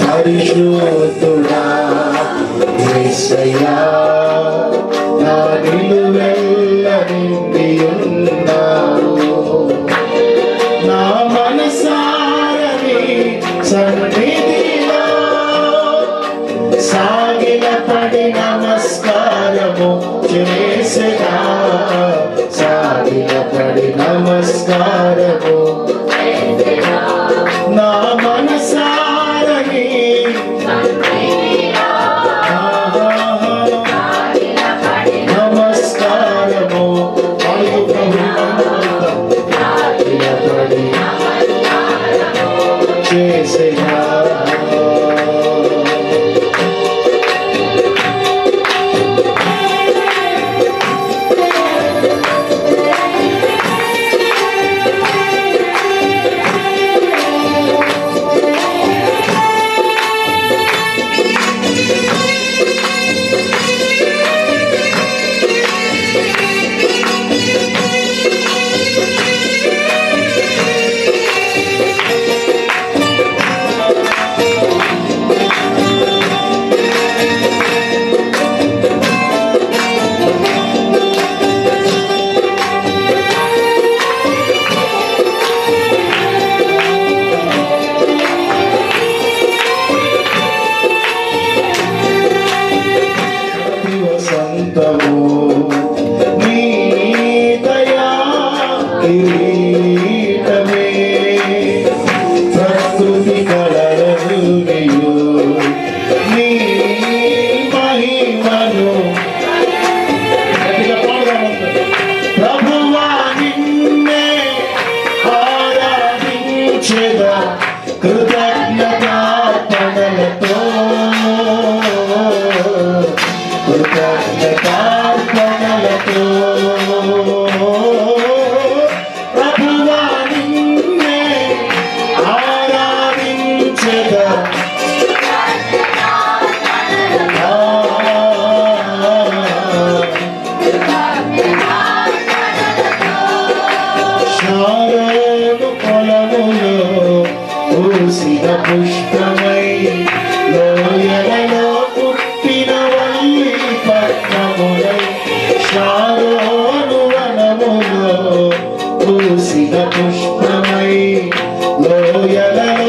పరిశుద్ధుడా యేసయ్యా నా నిలువెల్ల నిండి ఉన్నావు నా మనసారని say now. చేద కృతజ్ఞతార్పణలతో కృతజ్ఞ పూసిన పుష్పమై లోయలలో పుట్టిన వల్లి పద్మములై శారోను వనములో పూసిన పుష్పమై లోయలలో